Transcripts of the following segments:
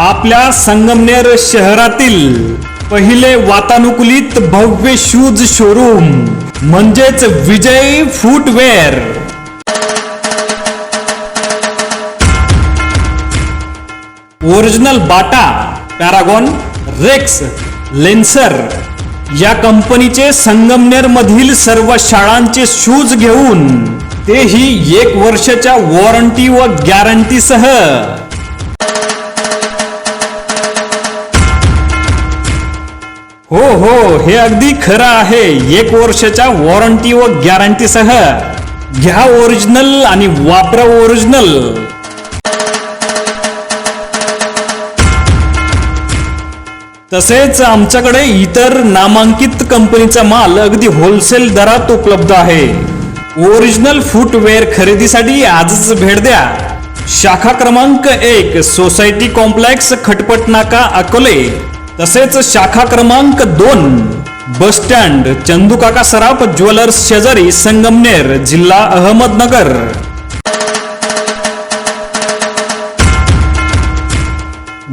आपल्या संगमनेर शहरातील पहिले वातानुकूलित भव्य शूज शोरूम म्हणजेच Vijay footwear original Bata Paragon Rex Lancer या कंपनीचे संगमनेर मधील सर्व शाळांचे शूज घेऊन तेही एक वर्षाच्या वॉरंटी व गॅरंटी हो हो हे अगदी खरं आहे. एक वर्षाच्या वॉरंटी व गॅरंटी सह. घ्या ओरिजिनल आणि वापरा ओरिजिनल तसेच आमच्याकडे इतर नामांकित कंपनीचा माल अगदी होलसेल दरात उपलब्ध आहे. ओरिजिनल फुटवेअर खरेदीसाठी आजच भेट द्या. शाखा क्रमांक एक सोसायटी कॉम्प्लेक्स खटपट नाका अकोले. तसेच शाखा क्रमांक दोन बस स्टँड चंदुकाका सराफ ज्वेलर्स शेजारी संगमनेर जिल्हा अहमदनगर.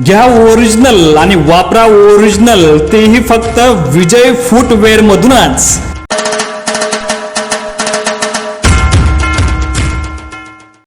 घ्या ओरिजिनल आणि वापरा ओरिजिनल तेही फक्त विजय फुटवेअर मधूनच.